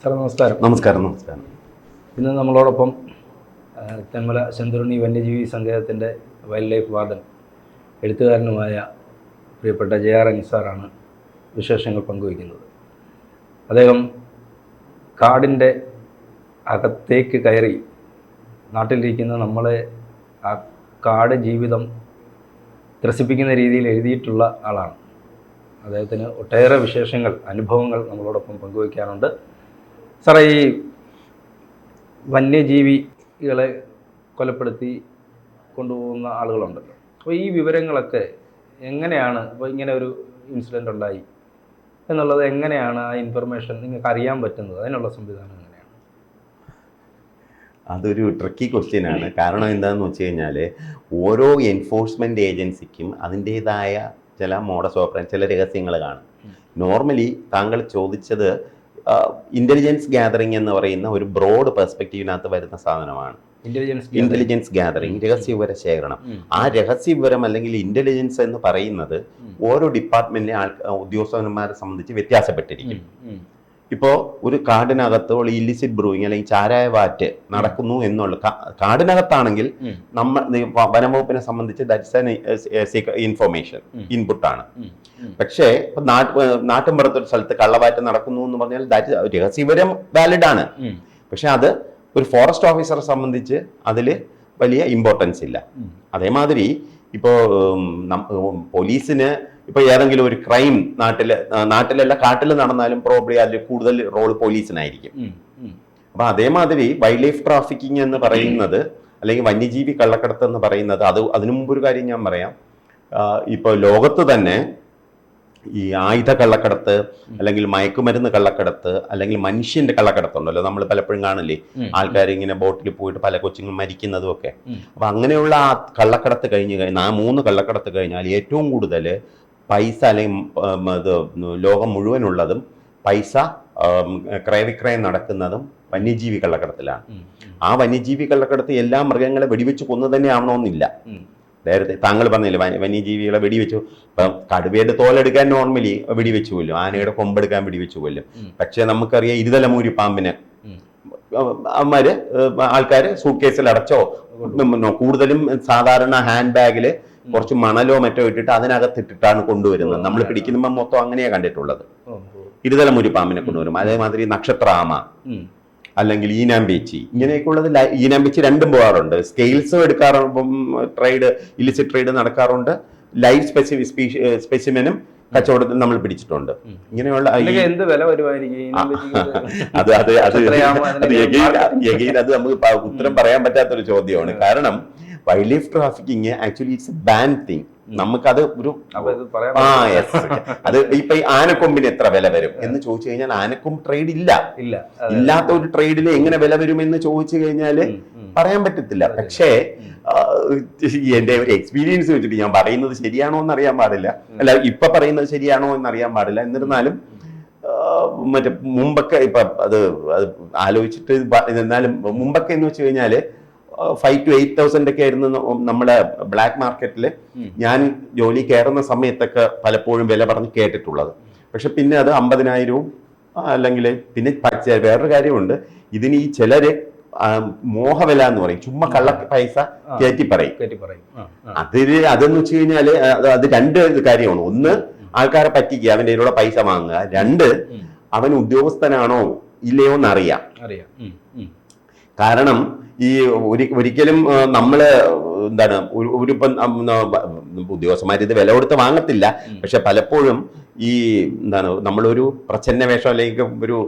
Sir നമസ്കാരം. നമസ്കാരം നമസ്കാരം. ഇന്ന് നമ്മളോടൊപ്പം തെന്മല ചന്ദ്രണി വന്യജീവി സങ്കേതത്തിന്റെ വൈൽഡ് ലൈഫ് വാർഡൻ എഴുത്തുകാരനുമായ പ്രിയപ്പെട്ട ജെ ആർ അനിസാറാണ് വിശേഷങ്ങൾ പങ്കുവയ്ക്കുന്നത്. അദ്ദേഹം കാടിന്റെ അകത്തേക്ക് കയറി നാട്ടിലിരിക്കുന്ന നമ്മളെ ആ കാട് ജീവിതം ത്രസിപ്പിക്കുന്ന രീതിയിൽ എഴുതിയിട്ടുള്ള ആളാണ്. അദ്ദേഹത്തിന് ഒട്ടേറെ വിശേഷങ്ങൾ അനുഭവങ്ങൾ നമ്മളോടൊപ്പം പങ്കുവയ്ക്കാറുണ്ട് സാറേ ഈ വന്യജീവികളെ കൊലപ്പെടുത്തി കൊണ്ടുപോകുന്ന ആളുകളുണ്ടല്ലോ. അപ്പോൾ ഈ വിവരങ്ങളൊക്കെ എങ്ങനെയാണ് ഇപ്പോൾ ഇങ്ങനെ ഒരു ഇൻസിഡന്റ് ഉണ്ടായി എന്നുള്ളത് എങ്ങനെയാണ് ആ ഇൻഫർമേഷൻ നിങ്ങൾക്ക് അറിയാൻ പറ്റുന്നത്? അതിനുള്ള സംവിധാനം എങ്ങനെയാണ്? അതൊരു ട്രിക്കി ക്വസ്റ്റ്യൻ ആണ്. കാരണം എന്താണെന്ന് വെച്ച് കഴിഞ്ഞാൽ ഓരോ എൻഫോഴ്സ്മെന്റ് ഏജൻസിക്കും അതിന്റേതായ ചില മോഡസ് ഓപ്പറേഷൻ ചില രഹസ്യങ്ങൾ കാണും. നോർമലി താങ്കൾ ചോദിച്ചത് ഇന്റലിജൻസ് ഗ്യാതറിംഗ് എന്ന് പറയുന്ന ഒരു ബ്രോഡ് പെർസ്പെക്റ്റീവിനകത്ത് വരുന്ന സാധനമാണ്. ഇന്റലിജൻസ് ഗ്യാതറിംഗ് രഹസ്യവിവര ശേഖരണം ആ രഹസ്യവിവരം അല്ലെങ്കിൽ ഇന്റലിജൻസ് എന്ന് പറയുന്നത് ഓരോ ഡിപ്പാർട്ട്മെന്റിലെ ആൾ ഉദ്യോഗസ്ഥന്മാരെ സംബന്ധിച്ച് വ്യത്യാസപ്പെട്ടിരിക്കും. ഇപ്പോൾ ഒരു കാടിനകത്ത് ഉള്ള ഇല്ലിസിറ്റ് ബ്രൂയിങ് അല്ലെങ്കിൽ ചാരായ വാറ്റ് നടക്കുന്നു എന്നുള്ള കാടിനകത്താണെങ്കിൽ നമ്മൾ വനംവകുപ്പിനെ സംബന്ധിച്ച് ദാറ്റ്സ് ഇൻഫോർമേഷൻ ഇൻപുട്ടാണ് പക്ഷേ ഇപ്പൊ നാട്ട് നാട്ടിൻപുറത്ത് ഒരു സ്ഥലത്ത് കള്ളവാറ്റ് നടക്കുന്നു എന്ന് പറഞ്ഞാൽ ദാറ്റ് രഹസ്യവിവരം വാലിഡ് ആണ്. പക്ഷെ അത് ഒരു ഫോറസ്റ്റ് ഓഫീസറെ സംബന്ധിച്ച് അതിൽ വലിയ ഇമ്പോർട്ടൻസ് ഇല്ല. അതേമാതിരി ഇപ്പോൾ പോലീസിന് ഇപ്പോൾ ഏതെങ്കിലും ഒരു ക്രൈം നാട്ടിൽ നാട്ടിലല്ല കാട്ടിൽ നടന്നാലും പ്രോബ്ലി അതിൽ കൂടുതൽ റോൾ പോലീസിനായിരിക്കും അപ്പൊ അതേമാതിരി വൈൽഡ് ലൈഫ് ട്രാഫിക്കിംഗ് എന്ന് പറയുന്നത് അല്ലെങ്കിൽ വന്യജീവി കള്ളക്കടത്ത് എന്ന് പറയുന്നത് അത് അതിനു മുമ്പ് ഒരു കാര്യം ഞാൻ പറയാം. ഇപ്പോൾ ലോകത്ത് തന്നെ ഈ ആയുധ കള്ളക്കടത്ത് അല്ലെങ്കിൽ മയക്കുമരുന്ന് കള്ളക്കടത്ത് അല്ലെങ്കിൽ മനുഷ്യന്റെ കള്ളക്കടത്ത് ഉണ്ടല്ലോ നമ്മൾ പലപ്പോഴും കാണില്ലേ ആൾക്കാർ ഇങ്ങനെ ബോട്ടിൽ പോയിട്ട് പല കൊച്ചുങ്ങൾ മരിക്കുന്നതും ഒക്കെ അപ്പൊ അങ്ങനെയുള്ള ആ കള്ളക്കടത്ത് കഴിഞ്ഞ് കഴിഞ്ഞാൽ ആ മൂന്ന് കള്ളക്കടത്ത് കഴിഞ്ഞാൽ ഏറ്റവും കൂടുതൽ പൈസ അല്ലെങ്കിൽ ഇത് ലോകം മുഴുവനുള്ളതും പൈസ ക്രയവിക്രയം നടക്കുന്നതും വന്യജീവി കള്ളക്കടത്തിലാണ് ആ വന്യജീവി കള്ളക്കടത്ത് എല്ലാ മൃഗങ്ങളെ വെടിവെച്ച് കൊന്നു തന്നെ ആവണമെന്നില്ല നേരത്തെ താങ്കൾ പറഞ്ഞില്ല വന്യ- വന്യജീവികളെ വെടിവെച്ചു. ഇപ്പം കടുവയുടെ തോലെടുക്കാൻ നോർമലി വെടിവെച്ച് കൊല്ലും. ആനയുടെ കൊമ്പെടുക്കാൻ വെടിവെച്ച് കൊല്ലും. പക്ഷെ നമുക്കറിയാം ഇരുതലമൂരി പാമ്പിന് അവന്മാര് ആൾക്കാർ സൂട്ട് കേസിൽ അടച്ചോ കൂടുതലും സാധാരണ ഹാൻഡ് ബാഗിൽ കുറച്ച് മണലോ മറ്റോ ഇട്ടിട്ട് അതിനകത്ത് ഇട്ടിട്ടാണ് കൊണ്ടുവരുന്നത് നമ്മൾ പിടിക്കുമ്പോൾ മൊത്തം അങ്ങനെയാണ് കണ്ടിട്ടുള്ളത്. ഇരുതല പാമ്പിനെ കൊണ്ടുവരും അതേമാതിരി നക്ഷത്രാമ അല്ലെങ്കിൽ ഈനാമ്പേച്ചി ഇങ്ങനെയൊക്കെയുള്ളത് ഈനാമ്പേച്ചി രണ്ടും പോകാറുണ്ട്. സ്കെയിൽസും എടുക്കാറുണ്ട് ട്രേഡ് ഇലിസിറ്റ് ട്രേഡ് നടക്കാറുണ്ട്. ലൈവ് സ്പെസി സ്പെസിമെനും കച്ചവടത്തിൽ നമ്മൾ പിടിച്ചിട്ടുണ്ട്. ഇങ്ങനെയുള്ള എന്ത് വില അത് അത് അത് അത് അത് നമുക്ക് ഉത്തരം പറയാൻ പറ്റാത്തൊരു ചോദ്യമാണ്. കാരണം wildlife trafficking actually it's a ban thing നമുക്കത് ഒരു ആ യെസ് അത് ഇപ്പൊ ഈ ആനക്കൊമ്പിന് എത്ര വില വരും എന്ന് ചോദിച്ചു കഴിഞ്ഞാൽ ആനക്കൊമ്പ് ട്രേഡ് ഇല്ല. ഇല്ല. ഇല്ലാത്ത ഒരു ട്രേഡിൽ എങ്ങനെ വില വരും എന്ന് ചോദിച്ചു കഴിഞ്ഞാൽ. പറയാൻ പറ്റത്തില്ല. പക്ഷേ എന്റെ ഒരു എക്സ്പീരിയൻസ് വെച്ചിട്ട് ഞാൻ പറയുന്നത് ശരിയാണോ എന്ന് അറിയാൻ പാടില്ല. അല്ല ഇപ്പൊ പറയുന്നത് ശരിയാണോ എന്ന് അറിയാൻ പാടില്ല. എന്നിരുന്നാലും മറ്റേ മുമ്പൊക്കെ ഇപ്പൊ അത് ആലോചിച്ചിട്ട് എന്നാലും മുമ്പൊക്കെ എന്ന് വെച്ച് കഴിഞ്ഞാൽ ഫൈവ് ടു എയ്റ്റ് തൗസൻഡ് ഒക്കെ ആയിരുന്നു നമ്മുടെ ബ്ലാക്ക് മാർക്കറ്റിൽ ഞാൻ ജോലി കയറുന്ന സമയത്തൊക്കെ പലപ്പോഴും വില പറഞ്ഞ് കേട്ടിട്ടുള്ളത്. പക്ഷെ പിന്നെ അത് അമ്പതിനായിരവും അല്ലെങ്കിൽ പിന്നെ പച്ച- വേറൊരു കാര്യമുണ്ട്. ഇതിന് ഈ ചിലര് മോഹവില എന്ന് പറയും. ചുമ്മാ കള്ള പൈസ കയറ്റി പറയും. അതിൽ അതെന്ന് വെച്ച് കഴിഞ്ഞാൽ അത് രണ്ട് കാര്യമാണ്. ഒന്ന് ആൾക്കാരെ പറ്റിക്കുക അവന്റെ കയ്യിലുള്ള പൈസ വാങ്ങുക. രണ്ട് അവൻ ഉദ്യോഗസ്ഥനാണോ ഇല്ലയോ എന്നറിയാം അറിയാം. കാരണം ഈ ഒരിക്കലും നമ്മൾ എന്താണ് ഒരു ഇപ്പം ഉദ്യോഗസ്ഥന്മാർ ഇത് വില കൊടുത്ത് വാങ്ങത്തില്ല. പക്ഷെ പലപ്പോഴും ഈ എന്താണ് നമ്മളൊരു പ്രച്ഛന്ന വേഷം അല്ലെങ്കിൽ ഒരു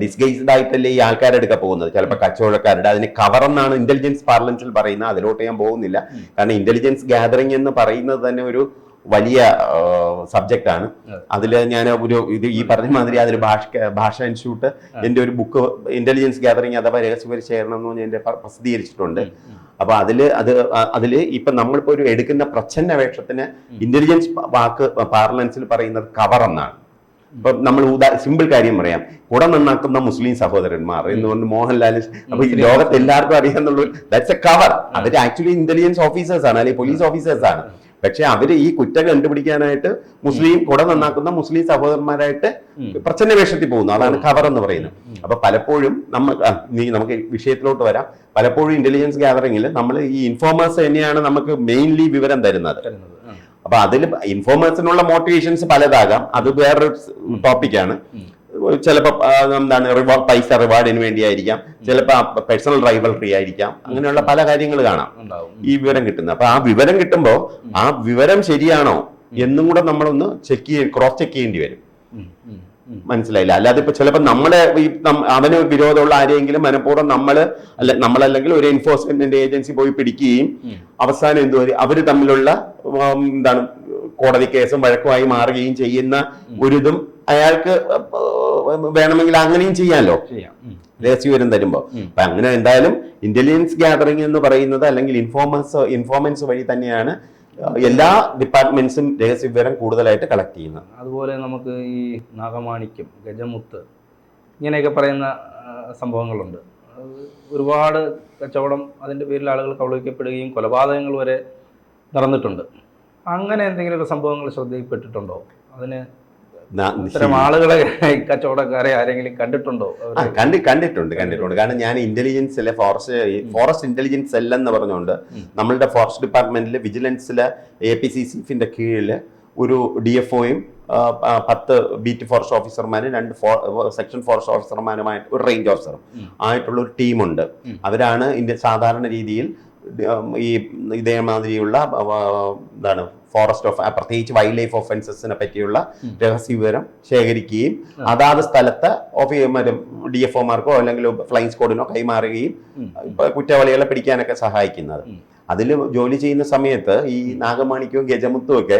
ഡിസ്ഗൈസ്ഡ് ആയിട്ടല്ലേ ഈ ആൾക്കാരെടുക്കാൻ പോകുന്നത്. ചിലപ്പോൾ കച്ചവടക്കാരുടെ അതിന് കവർ എന്നാണ് ഇന്റലിജൻസ് പാർലൻസിൽ പറയുന്നത്. അതിലോട്ട് ഞാൻ പോകുന്നില്ല. കാരണം ഇന്റലിജൻസ് ഗാദറിംഗ് എന്ന് പറയുന്നത് തന്നെ ഒരു വലിയ സബ്ജക്റ്റ് ആണ്. അതെ. അതിൽ ഞാൻ ഒരു ഇത് ഈ പറഞ്ഞ മാതിരി അതിൽ ഭാഷ ഭാഷ ഇൻസ്റ്റിറ്റ്യൂട്ട് എന്റെ ഒരു ബുക്ക് ഇന്റലിജൻസ് ഗ്യാതറിങ് അഥവാ രഹസ്യപരി ശേഖരണം എന്ന് പറഞ്ഞ് എന്റെ പ്രസിദ്ധീകരിച്ചിട്ടുണ്ട്. അപ്പൊ അതിൽ അത് അതിൽ ഇപ്പൊ നമ്മളിപ്പോ ഒരു എടുക്കുന്ന പ്രച്ഛന്ന വേഷത്തിന് ഇന്റലിജൻസ് വാക്ക് പാർലൻസിൽ പറയുന്നത് കവർ എന്നാണ്. ഇപ്പൊ നമ്മൾ ഉദാ സിമ്പിൾ കാര്യം പറയാം. കുട നന്നാക്കുന്ന മുസ്ലിം സഹോദരന്മാർ എന്ന് പറഞ്ഞ് മോഹൻലാൽ അപ്പൊ ഈ ലോകത്ത് എല്ലാവർക്കും അറിയാന്നുള്ള ദാറ്റ്സ് എ കവർ അവർ ആക്ച്വലി ഇന്റലിജൻസ് ഓഫീസേഴ്സ് ആണ് അല്ലെങ്കിൽ പോലീസ് ഓഫീസേഴ്സ് ആണ്. പക്ഷെ അവർ ഈ കുറ്റം കണ്ടുപിടിക്കാനായിട്ട് മുസ്ലിം കുട നന്നാക്കുന്ന മുസ്ലിം സഹോദരന്മാരായിട്ട്. പ്രച്ഛന്ന വേഷത്തിൽ പോകുന്നു. അതാണ് ഖബർ എന്ന് പറയുന്നത്. അപ്പൊ പലപ്പോഴും നമ്മൾ നമുക്ക് വിഷയത്തിലോട്ട് വരാം. പലപ്പോഴും ഇന്റലിജൻസ് ഗ്യാതറിംഗിൽ നമ്മൾ ഈ ഇൻഫോമേഴ്സ് തന്നെയാണ് നമുക്ക് മെയിൻലി വിവരം തരുന്നത്. അപ്പൊ അതിൽ ഇൻഫോമേഴ്സിനുള്ള മോട്ടിവേഷൻസ് പലതാകാം. അത് വേറൊരു ടോപ്പിക്കാണ്. ചിലപ്പോൾ എന്താണ് റിവാർഡ് പൈസ റിവാർഡിന് വേണ്ടിയായിരിക്കാം. ചിലപ്പോൾ പേഴ്സണൽ റൈവൽറി ആയിരിക്കാം. അങ്ങനെയുള്ള പല കാര്യങ്ങൾ കാണാം. ഈ വിവരം കിട്ടുന്നത്. അപ്പൊ ആ വിവരം കിട്ടുമ്പോൾ ആ വിവരം ശരിയാണോ? എന്നും കൂടെ നമ്മളൊന്ന് ചെക്ക് ചെയ്യ ക്രോസ് ചെക്ക് ചെയ്യേണ്ടി വരും. മനസ്സിലായില്ല? അല്ലാതെ ഇപ്പൊ ചിലപ്പോൾ നമ്മളെ ഈ അവന് വിരോധമുള്ള ആരെയെങ്കിലും മനഃപൂർവം നമ്മൾ അല്ല നമ്മളല്ലെങ്കിൽ ഒരു എൻഫോഴ്സ്മെന്റ് ഏജൻസി പോയി പിടിക്കുകയും അവസാനം എന്തു വരും? അവർ തമ്മിലുള്ള എന്താണ് കോടതി കേസും വഴക്കുമായി മാറുകയും ചെയ്യുന്ന ഒരിതും അയാൾക്ക് വേണമെങ്കിൽ അങ്ങനെയും ചെയ്യാമല്ലോ ചെയ്യാം. വിവരം രഹസ്യവിവരം തരുമ്പോ. അപ്പൊ അങ്ങനെ എന്തായാലും ഇന്റലിജൻസ് ഗ്യാതറിംഗ് എന്ന് പറയുന്നത് അല്ലെങ്കിൽ ഇൻഫോർമൻസ് ഇൻഫോർമൻസ് വഴി തന്നെയാണ് എല്ലാ ഡിപ്പാർട്ട്മെന്റ്സും രഹസ്യവിവരം കൂടുതലായിട്ട് കളക്ട് ചെയ്യുന്നത്. അതുപോലെ നമുക്ക് ഈ നാഗമാണിക്യം ഗജമുത്ത് ഇങ്ങനെയൊക്കെ പറയുന്ന സംഭവങ്ങളുണ്ട്. ഒരുപാട് കച്ചവടം അതിന്റെ പേരിൽ ആളുകൾ കബളിക്കപ്പെടുകയും കൊലപാതകങ്ങൾ വരെ നടന്നിട്ടുണ്ട്. അങ്ങനെ എന്തെങ്കിലുമൊക്കെ സംഭവങ്ങൾ ശ്രദ്ധയിൽപ്പെട്ടിട്ടുണ്ടോ? അതിന് ഇത്തരം ആളുകളെ കച്ചവടക്കാരെ ആരെങ്കിലും കണ്ടിട്ടുണ്ടോ? കണ്ടി കണ്ടിട്ടുണ്ട് കണ്ടിട്ടുണ്ട്. കാരണം ഞാൻ ഇന്റലിജൻസ് അല്ലെ ഫോറസ്റ്റ് ഫോറസ്റ്റ് ഇന്റലിജൻസ് സെൽ എന്ന് പറഞ്ഞുകൊണ്ട് നമ്മളുടെ ഫോറസ്റ്റ് ഡിപ്പാർട്ട്മെന്റിലെ വിജിലൻസിലെ എ പി സി സിഫിന്റെ കീഴിൽ ഒരു ഡി എഫ് ഒയും പത്ത് ബീറ്റ് ഫോറസ്റ്റ് ഓഫീസർമാരും രണ്ട് സെക്ഷൻ ഫോറസ്റ്റ് ഓഫീസർമാരുമായിട്ട് ഒരു റേഞ്ച് ഓഫീസറും ആയിട്ടുള്ള ഒരു ടീമുണ്ട്. അവരാണ് ഇന്ത്യ സാധാരണ രീതിയിൽ ഈ ഇതേമാതിരിയുള്ള എന്താണ് ഫോറസ്റ്റ് ഓഫ് പ്രത്യേകിച്ച് വൈൽഡ് ലൈഫ് ഒഫൻസസിനെ പറ്റിയുള്ള. രഹസ്യ വിവരം ശേഖരിക്കുകയും. അതാത് സ്ഥലത്ത് ഓഫീ ഡി എഫ് ഒമാർക്കോ അല്ലെങ്കിൽ ഫ്ലൈങ് സ്കോഡിനോ കൈമാറുകയും. കുറ്റവാളികളെ പിടിക്കാനൊക്കെ സഹായിക്കുന്നത്. അതിൽ ജോലി ചെയ്യുന്ന സമയത്ത് ഈ നാഗമാണിക്യവും ഗജമുത്തും ഒക്കെ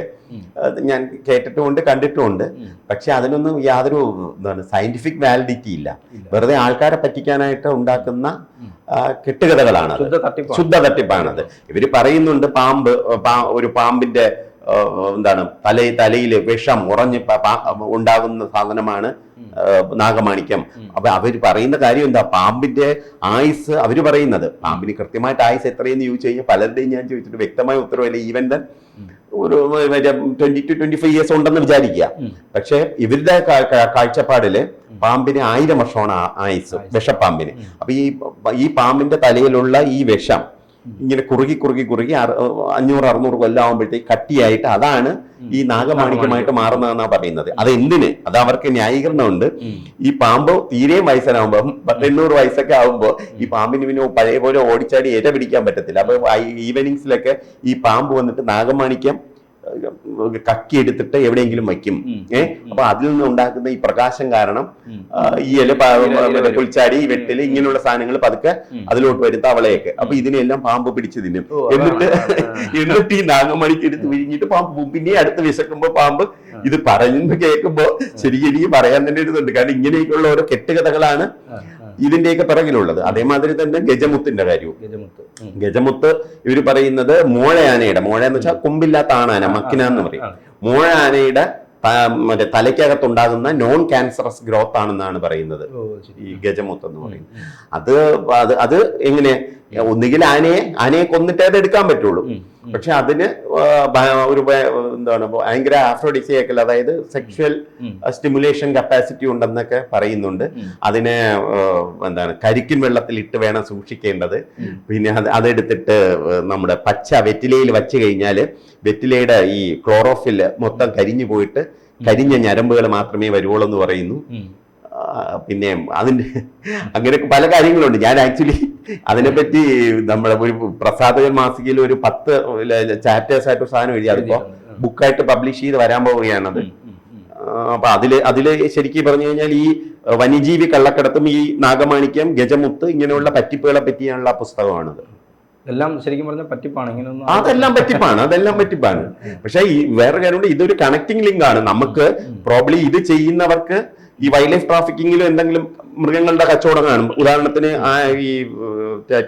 ഞാൻ കേട്ടിട്ടുമുണ്ട് കണ്ടിട്ടുമുണ്ട്. പക്ഷെ അതിനൊന്നും യാതൊരു എന്താണ് സയന്റിഫിക് വാലിഡിറ്റി ഇല്ല. വെറുതെ ആൾക്കാരെ പറ്റിക്കാനായിട്ട് ഉണ്ടാക്കുന്ന കെട്ടുകഥകളാണ് ശുദ്ധ തട്ടിപ്പാണ്. ശുദ്ധ തട്ടിപ്പാണത്. ഇവർ പറയുന്നുണ്ട് പാമ്പ് ഒരു പാമ്പിന്റെ എന്താണ് തല തലയിൽ വിഷം ഉറഞ്ഞ് ഉണ്ടാകുന്ന സാധനമാണ്. നാഗമാണിക്യം അപ്പൊ അവർ പറയുന്ന കാര്യം എന്താ പാമ്പിന്റെ ആയുസ് അവർ പറയുന്നത് പാമ്പിന് കൃത്യമായിട്ട് ആയുസ് എത്രയെന്ന് ചോദിച്ചു കഴിഞ്ഞാൽ പലരുടെയും ഞാൻ ചോദിച്ചിട്ട് വ്യക്തമായ ഉത്തരവില്ല ഈവൻ ദൻ. ഒരു twenty two twenty five years ഉണ്ടെന്ന് വിചാരിക്കുക. പക്ഷെ ഇവരുടെ കാഴ്ചപ്പാടിൽ പാമ്പിന് ആയിരം വർഷമാണ് ആയുസ്. വിഷപ്പാമ്പിന് അപ്പൊ ഈ ഈ പാമ്പിന്റെ തലയിലുള്ള ഈ വിഷം. ഇങ്ങനെ കുറുകി കുറുകി കുറുകി അഞ്ഞൂറ് അറുന്നൂറ് കൊല്ലം ആകുമ്പോഴത്തേക്ക് കട്ടിയായിട്ട് അതാണ് ഈ നാഗമാണിക്യമായിട്ട് മാറുന്നതെന്നാ പറയുന്നത്. അത് എന്തിന്? അത് അവർക്ക് ന്യായീകരണമുണ്ട്. ഈ പാമ്പ് തീരെയും വയസ്സനാകുമ്പോൾ പത്തെണ്ണൂറ് വയസ്സൊക്കെ ആകുമ്പോൾ ഈ പാമ്പിന് പിന്നെ പഴയ പോലെ ഓടിച്ചാടി ഏറ്റ പിടിക്കാൻ പറ്റത്തില്ല. അപ്പൊ ഈവനിങ്സിലൊക്കെ ഈ പാമ്പ് വന്നിട്ട് നാഗമാണിക്യം ഏഹ്, കക്കി എടുത്തിട്ട് എവിടെയെങ്കിലും വയ്ക്കും. ഏഹ് അപ്പൊ അതിൽ നിന്ന് ഉണ്ടാക്കുന്ന ഈ പ്രകാശം കാരണം ഈ ഇല. പുൽച്ചാടി വെട്ടിൽ ഇങ്ങനെയുള്ള സാധനങ്ങൾ പതുക്കെ. അതിലോട്ട് വരും തവളയൊക്കെ അപ്പൊ ഇതിനെല്ലാം പാമ്പ് പിടിച്ചു തിന്നും. എന്നിട്ട് എന്നിട്ട് ഈ നാഗമണിക്ക് എടുത്ത് വിഴിഞ്ഞിട്ട് പാമ്പ് പോകും. പിന്നെ അടുത്ത് വിശക്കുമ്പോ പാമ്പ് ഇത് പറഞ്ഞു കേൾക്കുമ്പോ ശരിക്കും എനിക്ക് പറയാൻ തന്നെ ഒരു ഇതുണ്ട്. കാരണം ഇങ്ങനെയൊക്കെയുള്ള ഓരോ കെട്ടുകഥകളാണ്. ഇതിന്റെയൊക്കെ പിറകിലുള്ളത്. അതേമാതിരി തന്നെ ഗജമുത്തിന്റെ കാര്യവും. ഗജമുത്ത്. ഇവർ പറയുന്നത് മോഴയാനയുടെ മോഴ എന്ന് വെച്ചാൽ കൊമ്പില്ലാത്ത ആണാന മക്കിന എന്ന് പറയും. മോഴ ആനയുടെ മറ്റേ തലയ്ക്കകത്തുണ്ടാകുന്ന നോൺ ക്യാൻസറസ് ഗ്രോത്ത് ആണെന്നാണ് പറയുന്നത്. ഈ ഗജമുത്ത് എന്ന് പറയുന്നത്. അത് അത് അത് എങ്ങനെ ഒന്നുകിൽ ആനയെ ആനയെ കൊന്നിട്ടേ അത് എടുക്കാൻ പറ്റുള്ളൂ. പക്ഷെ അതിന് ഒരു എന്താണ് ഭയങ്കര ആഫ്രോഡിസിയക്കൽ അതായത് സെക്ഷൽ സ്റ്റിമുലേഷൻ കപ്പാസിറ്റി ഉണ്ടെന്നൊക്കെ പറയുന്നുണ്ട്. അതിനെ എന്താണ് കരിക്കിൻ വെള്ളത്തിൽ ഇട്ട് വേണം സൂക്ഷിക്കേണ്ടത്. പിന്നെ അത് അതെടുത്തിട്ട് നമ്മുടെ പച്ച വെറ്റിലയിൽ വച്ച് കഴിഞ്ഞാൽ വെറ്റിലയുടെ ഈ ക്ലോറോഫിൽ മൊത്തം കരിഞ്ഞു പോയിട്ട് കരിഞ്ഞ ഞരമ്പുകൾ മാത്രമേ വരുവുള്ളൂ എന്ന് പറയുന്നു പിന്നെ അതിന്റെ അങ്ങനെ പല കാര്യങ്ങളുണ്ട്. ഞാൻ ആക്ച്വലി അതിനെപ്പറ്റി നമ്മുടെ ഒരു പ്രസാദകൻ മാസികയിൽ ഒരു പത്ത് ചാപ്റ്റേഴ്സ് ആയിട്ട് സാധനം എഴുതി. അതിപ്പോ ബുക്കായിട്ട് പബ്ലിഷ് ചെയ്ത് വരാൻ പോവുകയാണ് അത്. അപ്പൊ അതിൽ അതിൽ ശരിക്കും പറഞ്ഞു കഴിഞ്ഞാൽ ഈ വന്യജീവി കള്ളക്കടത്തും ഈ നാഗമാണിക്യം ഗജമുത്ത് ഇങ്ങനെയുള്ള പറ്റിപ്പുകളെ പറ്റിയുള്ള പുസ്തകമാണത്. എല്ലാം ശരിക്കും പറഞ്ഞ പറ്റിപ്പാണ്. ഇങ്ങനെയൊന്നും അതെല്ലാം പറ്റിപ്പാണ്. അതെല്ലാം പറ്റിപ്പാണ്. പക്ഷേ ഈ വേറെ കാര്യമുണ്ട്. ഇതൊരു കണക്ടിങ് ലിങ്ക് ആണ്. നമുക്ക് പ്രോബ്ലി ഇത് ചെയ്യുന്നവർക്ക് ഈ വൈൽഡ് ലൈഫ് ട്രാഫിക്കിങ്ങിലും എന്തെങ്കിലും മൃഗങ്ങളുടെ കച്ചവടം കാണും. ഉദാഹരണത്തിന് ആ ഈ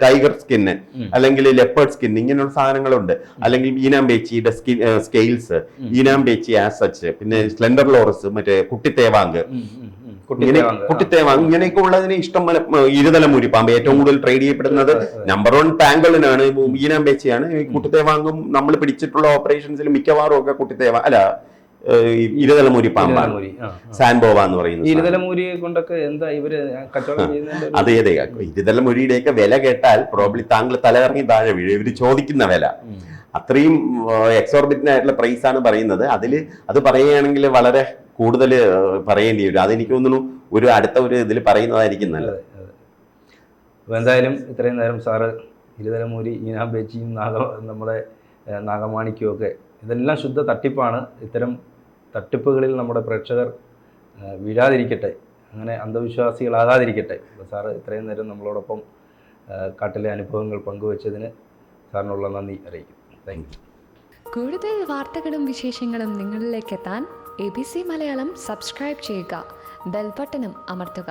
ടൈഗർ സ്കിന്ന് അല്ലെങ്കിൽ ലെപ്പേർഡ് സ്കിൻ ഇങ്ങനെയുള്ള സാധനങ്ങളുണ്ട്. അല്ലെങ്കിൽ ഈനാമ്പേച്ചിയുടെ സ്കിൻ സ്കെയിൽസ്. ഈനാമ്പേച്ചി ആസച്ച് പിന്നെ സ്ലെൻഡർ ലോറസ് മറ്റേ കുട്ടിത്തേവാങ്ക്. കുട്ടിത്തേവാങ് ഇങ്ങനെയൊക്കെ ഉള്ളതിന് ഇഷ്ടം പോലെ ഇരുതല മുരിപ്പാമ്പ് ഏറ്റവും കൂടുതൽ ട്രേഡ് ചെയ്യപ്പെടുന്നത് നമ്പർ വൺ പാങ്കളിനാണ് ഈനാമ്പേച്ചിയാണ് കുട്ടിത്തേവാങ്ങും നമ്മൾ പിടിച്ചിട്ടുള്ള ഓപ്പറേഷൻസിൽ മിക്കവാറും ഒക്കെ കുട്ടിത്തേവ അല്ല ഇരുതലമൂരി പാമ്പാണ്. സാൻബോവ എന്ന് പറയുന്നത് ഇരുതലമൂരി കൊണ്ടൊക്കെ എന്താ ഇവർ കച്ചവടം അതെ അതെ ഇരുതല മുരിയുടെയൊക്കെ വില കേട്ടാൽ പ്രോബ്ലി താങ്കൾ തലകറങ്ങി താഴെ വീഴും. ഇവർ ചോദിക്കുന്ന വില. അത്രയും എക്സോർബിറ്റന്റ് ആയിട്ടുള്ള പ്രൈസ് ആണ് പറയുന്നത്. അതിൽ അത് പറയുകയാണെങ്കിൽ വളരെ കൂടുതൽ പറയേണ്ടി വരും. അതെനിക്ക് തോന്നുന്നു ഒരു അടുത്ത ഒരു ഇതിൽ പറയുന്നതായിരിക്കും നല്ലത്. എന്തായാലും ഇത്രയും നേരം സാറ് ഇരുതലമൂരി ഈനാമ്പേച്ചിയും നാഗ നമ്മുടെ നാഗമാണിക്കുമൊക്കെ ഒക്കെ ഇതെല്ലാം ശുദ്ധ തട്ടിപ്പാണ്. ഇത്തരം തട്ടിപ്പുകളിൽ നമ്മുടെ പ്രേക്ഷകർ വീഴാതിരിക്കട്ടെ അങ്ങനെ അന്ധവിശ്വാസികളാകാതിരിക്കട്ടെ. അപ്പോൾ സാറ് ഇത്രയും നേരം നമ്മളോടൊപ്പം കാട്ടിലെ അനുഭവങ്ങൾ പങ്കുവച്ചതിന് സാറിനുള്ള നന്ദി അറിയിക്കും. താങ്ക് യു കൂടുതൽ വാർത്തകളും വിശേഷങ്ങളും നിങ്ങളിലേക്ക് എത്താൻ A B C Malayalam subscribe ചെയ്യുക ബെൽബട്ടനും അമർത്തുക.